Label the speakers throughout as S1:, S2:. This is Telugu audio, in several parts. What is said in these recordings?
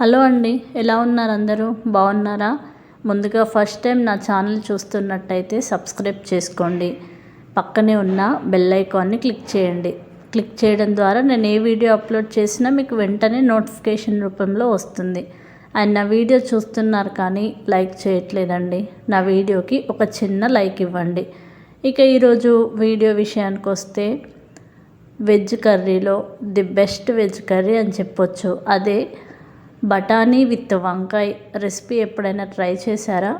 S1: హలో అండి ఎలా ఉన్నారు అందరూ? బాగున్నారా? ముందుగా ఫస్ట్ టైం నా ఛానల్ చూస్తున్నట్టయితే సబ్స్క్రైబ్ చేసుకోండి. పక్కనే ఉన్న బెల్ ఐకాన్ని క్లిక్ చేయండి. క్లిక్ చేయడం ద్వారా నేను ఏ వీడియో అప్లోడ్ చేసినా మీకు వెంటనే నోటిఫికేషన్ రూపంలో వస్తుంది. అండ్ నా వీడియో చూస్తున్నారు కానీ లైక్ చేయట్లేదండి. నా వీడియోకి ఒక చిన్న లైక్ ఇవ్వండి. ఇక ఈరోజు వీడియో విషయానికి వస్తే వెజ్ కర్రీలో ది బెస్ట్ వెజ్ కర్రీ అని చెప్పొచ్చు. అదే బఠానీ విత్ వంకాయ రెసిపీ ఎప్పుడైనా ట్రై చేశారా?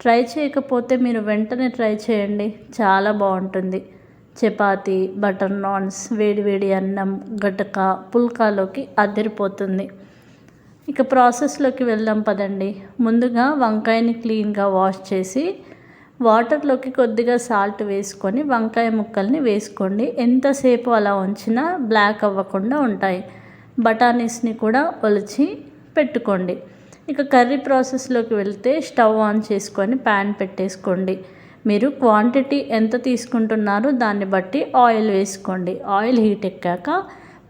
S1: ట్రై చేయకపోతే మీరు వెంటనే ట్రై చేయండి. చాలా బాగుంటుంది. చపాతి బటర్ నాన్స్ వేడివేడి అన్నం గటక పుల్కాలోకి అదిరిపోతుంది. ఇక ప్రాసెస్లోకి వెళ్దాం పదండి. ముందుగా వంకాయని క్లీన్గా వాష్ చేసి వాటర్లోకి కొద్దిగా సాల్ట్ వేసుకొని వంకాయ ముక్కల్ని వేసుకోండి. ఎంతసేపు అలా ఉంచినా బ్లాక్ అవ్వకుండా ఉంటాయి. బఠానీస్ని కూడా ఒలిచి పెట్టుకోండి. ఇక కర్రీ ప్రాసెస్లోకి వెళ్తే స్టవ్ ఆన్ చేసుకొని ప్యాన్ పెట్టేసుకోండి. మీరు క్వాంటిటీ ఎంత తీసుకుంటున్నారో దాన్ని బట్టి ఆయిల్ వేసుకోండి. ఆయిల్ హీట్ ఎక్కాక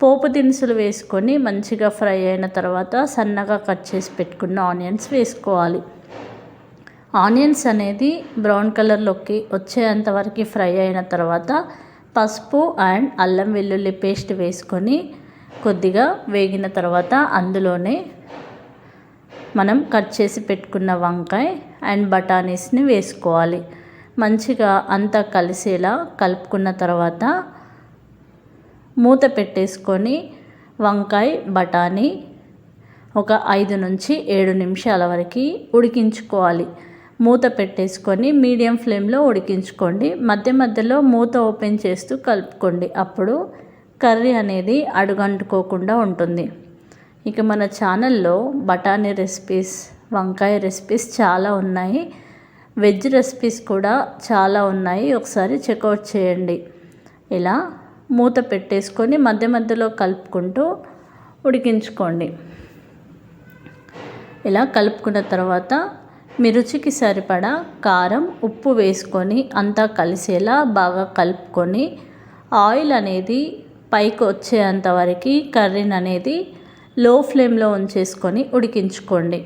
S1: పోపు దినుసులు వేసుకొని మంచిగా ఫ్రై అయిన తర్వాత సన్నగా కట్ చేసి పెట్టుకున్న ఆనియన్స్ వేసుకోవాలి. ఆనియన్స్ అనేది బ్రౌన్ కలర్లోకి వచ్చేంత వరకు ఫ్రై అయిన తర్వాత పసుపు అండ్ అల్లం వెల్లుల్లి పేస్ట్ వేసుకొని కొద్దిగా వేగిన తర్వాత అందులోనే మనం కట్ చేసి పెట్టుకున్న వంకాయ అండ్ బఠానీస్ని వేసుకోవాలి. మంచిగా అంతా కలిసేలా కలుపుకున్న తర్వాత మూత పెట్టేసుకొని వంకాయ బఠానీ ఒక ఐదు నుంచి ఏడు నిమిషాల వరకు ఉడికించుకోవాలి. మూత పెట్టేసుకొని మీడియం ఫ్లేమ్లో ఉడికించుకోండి. మధ్య మధ్యలో మూత ఓపెన్ చేస్తూ కలుపుకోండి. అప్పుడు కర్రీ అనేది అడుగంటుకోకుండా ఉంటుంది. ఇక మన ఛానల్లో బఠానీ రెసిపీస్ వంకాయ రెసిపీస్ చాలా ఉన్నాయి. వెజ్ రెసిపీస్ కూడా చాలా ఉన్నాయి. ఒకసారి చెక్అవుట్ చేయండి. ఇలా మూత పెట్టేసుకొని మధ్య మధ్యలో కలుపుకుంటూ ఉడికించుకోండి. ఇలా కలుపుకున్న తర్వాత మీ రుచికి సరిపడా కారం ఉప్పు వేసుకొని అంతా కలిసేలా బాగా కలుపుకొని ఆయిల్ అనేది పైకి వచ్చేంత వరకు కర్రీని అనేది లో ఫ్లేమ్లో ఉంచేసుకొని ఉడికించుకోండి.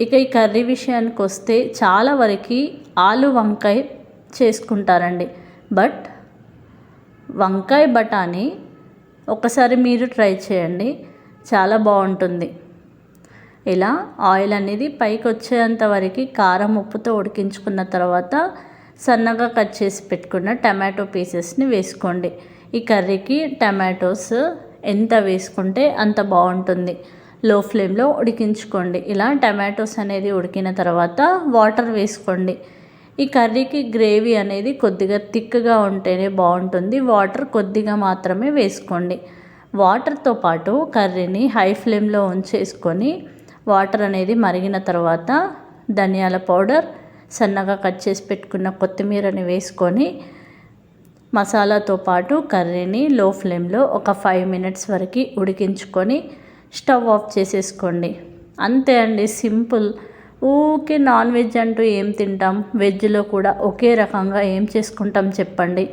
S1: ఇక ఈ కర్రీ విషయానికి వస్తే చాలా వరకు ఆలు వంకాయ చేసుకుంటారండి. బట్ వంకాయ బఠానీ ఒకసారి మీరు ట్రై చేయండి. చాలా బాగుంటుంది. ఇలా ఆయిల్ అనేది పైకి వచ్చేంత వరకు కారం ఉప్పుతో ఉడికించుకున్న తర్వాత సన్నగా కట్ చేసి పెట్టుకున్న టమాటో పీసెస్ని వేసుకోండి. ఈ కర్రీకి టమాటోస్ ఎంత వేసుకుంటే అంత బాగుంటుంది. లో ఫ్లేమ్లో ఉడికించుకోండి. ఇలా టమాటోస్ అనేది ఉడికిన తర్వాత వాటర్ వేసుకోండి. ఈ కర్రీకి గ్రేవీ అనేది కొద్దిగా థిక్గా ఉంటేనే బాగుంటుంది. వాటర్ కొద్దిగా మాత్రమే వేసుకోండి. వాటర్తో పాటు కర్రీని హై ఫ్లేమ్లో ఉంచేసుకొని వాటర్ అనేది మరిగిన తర్వాత ధనియాల పౌడర్ సన్నగా కట్ చేసి పెట్టుకున్న కొత్తిమీరని వేసుకొని మసాలాతో పాటు కర్రీని లో ఫ్లేమ్లో ఒక ఫైవ్ మినిట్స్ వరకు ఉడికించుకొని స్టవ్ ఆఫ్ చేసేసుకోండి. అంతే అండి సింపుల్. ఊకే నాన్ వెజ్ అంటూ ఏం తింటాం? వెజ్లో కూడా ఒకే రకంగా ఏం చేసుకుంటాం చెప్పండి.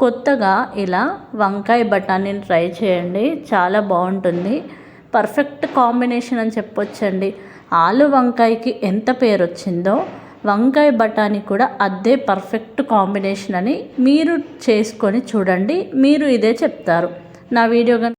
S1: కొత్తగా ఇలా వంకాయ బఠానీని ట్రై చేయండి చాలా బాగుంటుంది. పర్ఫెక్ట్ కాంబినేషన్ అని చెప్పొచ్చండి. ఆలు వంకాయకి ఎంత పేరు వచ్చిందో వంకాయ బఠానీ కూడా అదే పర్ఫెక్ట్ కాంబినేషన్ అని మీరు చేసుకొని చూడండి. మీరు ఇదే చెప్తారు. నా వీడియో